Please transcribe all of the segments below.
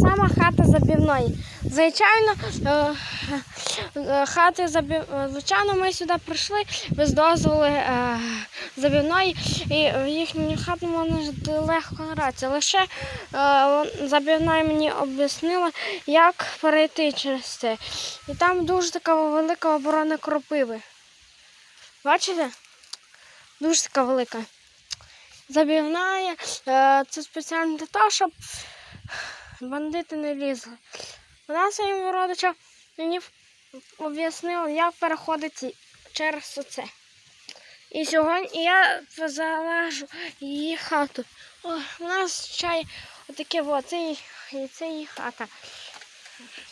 сама хата забівної. Звичайно, е, е, хати забів... е, звичайно, ми сюди прийшли без дозволу забівної, і в їхню хату можна легко гратися. Лише забівна мені об'яснила, як перейти через це. І там дуже така велика оборона кропиви. Бачите? Дуже така велика. Забівна е, це спеціально для того, щоб бандити не лізли. Вона своїм родичам мені об'яснила, як переходити через оце. І сьогодні я залежу її хату. О, у нас чай отаке, о, це, це її хата.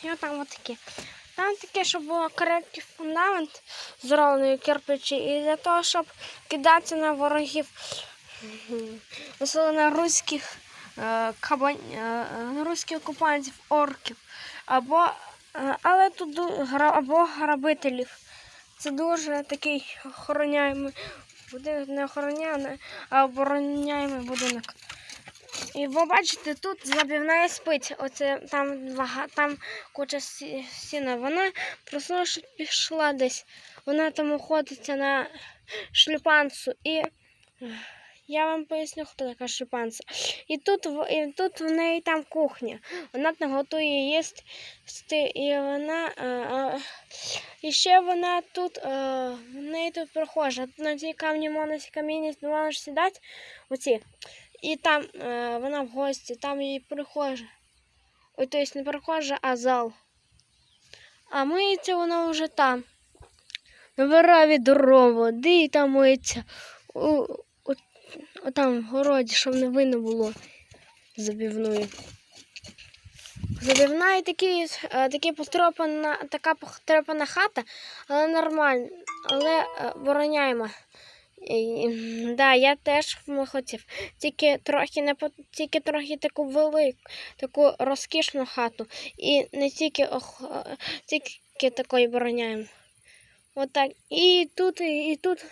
І там отаке. Там таке, щоб було коректний фундамент з ровною кирпичі, і для того, щоб кидатися на ворогів, особливо на руських кабан... е, руських окупантів, орків, або, е, але тут або грабителів. Це дуже такий охороняємий будинок, не охороняємий, а обороняємий будинок. І ви бачите, тут забівна спить. Оце там там куча сіна. Вона проснулася, пішла десь. Вона там охотиться на шлюпанцу. І я вам поясню, хто така шлюпанця. І тут, і тут в неї там кухня. Вона там готує їсти. І вона. е, е, і ще вона тут, е, в неї тут прохожа. На цій камні можна ці каміння можеш сідати. Оці. І там е, вона в гості, там її прихожа. Ой, то есть не прихожа, а зал. А миється вона вже там. Набирає відро води і там миється. У, у, у, там в городі, щоб не видно було забівною. Забівна і такі, е, такі потрапана, така потрапана хата, але нормальна, але е, обороняємо. І, Да, я теж хотів. Тільки трохи не тільки трохи таку велику, таку розкішну хату. І не тільки ох, е, тільки такої обороняємо. Отак. І тут, і, тут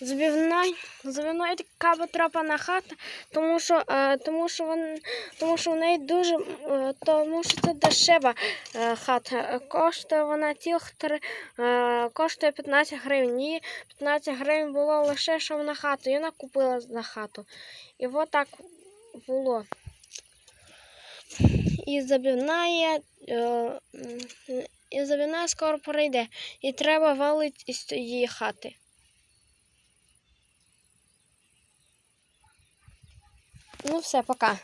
збивна, збивна така потрапана хата, тому що, е, тому, що вон, тому що в неї дуже, е, тому що це дешева е, хата. Коштує вона цілих три, коштує 15 гривень. Її 15 гривень було лише що на хату. І вона купила за хату. І от так було. І забівна є. М, скоро прийде. І треба валить із її хати. Ну все, пока.